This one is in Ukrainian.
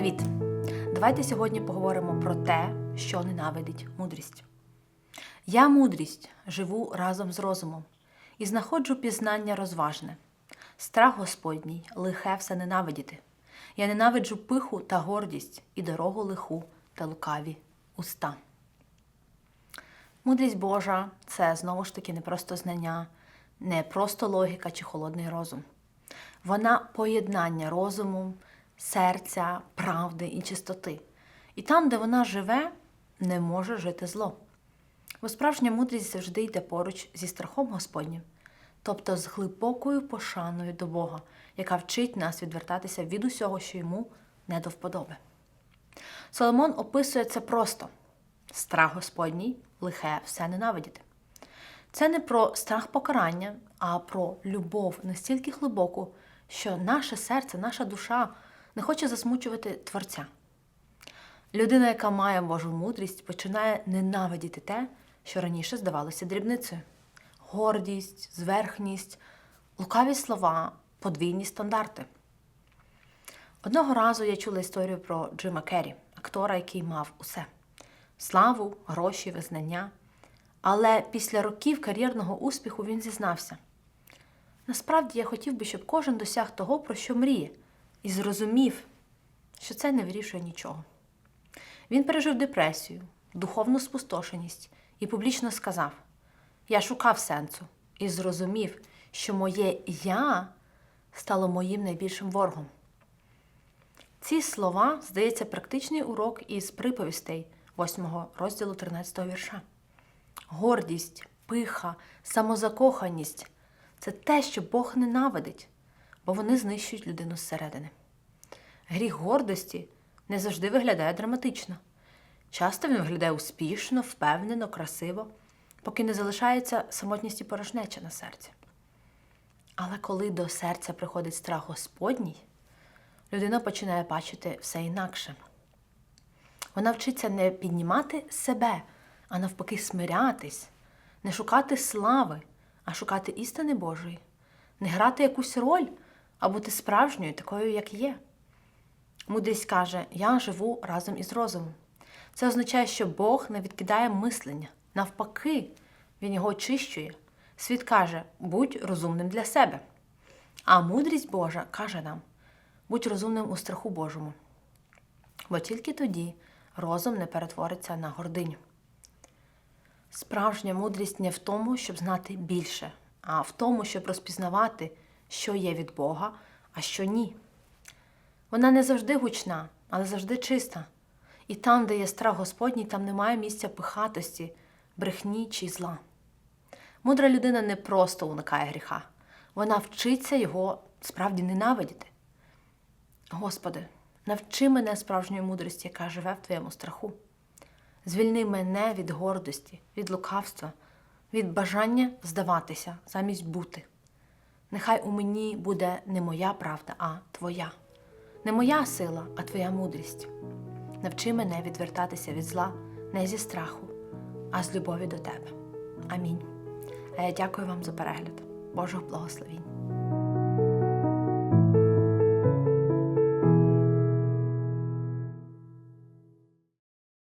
Привіт! Давайте сьогодні поговоримо про те, що ненавидить мудрість. Я мудрість живу разом з розумом і знаходжу пізнання розважне. Страх Господній лихе все ненавидіти. Я ненавиджу пиху та гордість і дорогу лиху та лукаві уста. Мудрість Божа це знову ж таки не просто знання, не просто логіка чи холодний розум. Вона поєднання розуму, серця, правди і чистоти. І там, де вона живе, не може жити зло. Бо справжня мудрість завжди йде поруч зі страхом Господнім, тобто з глибокою пошаною до Бога, яка вчить нас відвертатися від усього, що йому не до вподоби. Соломон описує це просто: страх Господній, лихе все ненавидіти. Це не про страх покарання, а про любов настільки глибоку, що наше серце, наша душа не хоче засмучувати Творця. Людина, яка має Божу мудрість, починає ненавидіти те, що раніше здавалося дрібницею: гордість, зверхність, лукаві слова, подвійні стандарти. Одного разу я чула історію про Джима Керрі, актора, який мав усе: славу, гроші, визнання. Але після років кар'єрного успіху він зізнався. Насправді я хотів би, щоб кожен досяг того, про що мріє, і зрозумів, що це не вирішує нічого. Він пережив депресію, духовну спустошеність і публічно сказав: Я шукав сенсу і зрозумів, що моє я стало моїм найбільшим ворогом. Ці слова, здається, практичний урок із приповістей 8 розділу 13 вірша. Гордість, пиха, самозакоханість це те, що Бог ненавидить, бо вони знищують людину зсередини. Гріх гордості не завжди виглядає драматично. Часто він виглядає успішно, впевнено, красиво, поки не залишається самотність і порожнеча на серці. Але коли до серця приходить страх Господній, людина починає бачити все інакше. Вона вчиться не піднімати себе, а навпаки, смирятись, не шукати слави, а шукати істини Божої, не грати якусь роль, а бути справжньою, такою, як є. Мудрість каже: Я живу разом із розумом. Це означає, що Бог не відкидає мислення. Навпаки, Він його очищує. Світ каже, будь розумним для себе. А мудрість Божа каже нам: будь розумним у страху Божому. Бо тільки тоді розум не перетвориться на гординю. Справжня мудрість не в тому, щоб знати більше, а в тому, щоб розпізнавати, що є від Бога, а що ні. Вона не завжди гучна, але завжди чиста. І там, де є страх Господній, там немає місця пихатості, брехні чи зла. Мудра людина не просто уникає гріха, вона вчиться його справді ненавидіти. Господи, навчи мене справжньої мудрості, яка живе в Твоєму страху. Звільни мене від гордості, від лукавства, від бажання здаватися замість бути. Нехай у мені буде не моя правда, а Твоя. Не моя сила, а Твоя мудрість. Навчи мене відвертатися від зла не зі страху, а з любові до Тебе. Амінь. А я дякую вам за перегляд. Божих благословінь.